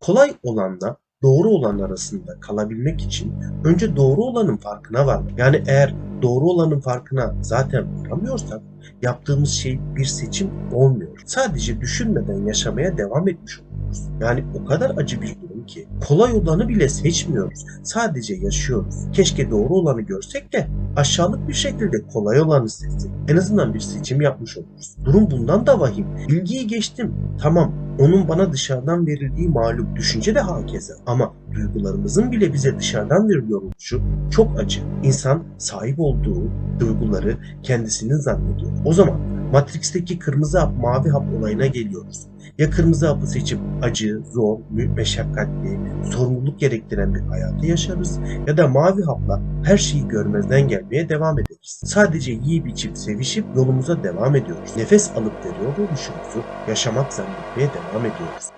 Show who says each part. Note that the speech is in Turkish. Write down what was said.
Speaker 1: Kolay olanla doğru olan arasında kalabilmek için önce doğru olanın farkına varmak. Yani eğer doğru olanın farkına zaten varamıyorsak yaptığımız şey bir seçim olmuyor. Sadece düşünmeden yaşamaya devam etmiş oluyoruz. Yani o kadar acı bir durum ki kolay olanı bile seçmiyoruz. Sadece yaşıyoruz. Keşke doğru olanı görsek de aşağılık bir şekilde kolay olanı seçsek. En azından bir seçim yapmış oluruz. Durum bundan da vahim. Bilgiyi geçtim. Tamam onun bana dışarıdan verildiği malum düşünce de hakeza. Ama duygularımızın bile bize dışarıdan veriliyor oluşu çok acı. İnsan sahip olduğu duyguları kendisinin zannediyor. O zaman Matrix'teki kırmızı hap mavi hap olayına geliyoruz. Ya kırmızı hapı seçip acı, zor, meşakkatli, sorumluluk gerektiren bir hayatı yaşarız ya da mavi hapla her şeyi görmezden gelmeye devam ederiz. Sadece yiyip içip sevişip yolumuza devam ediyoruz. Nefes alıp veriyor oluşumuzu yaşamak zannetmeye devam ediyoruz.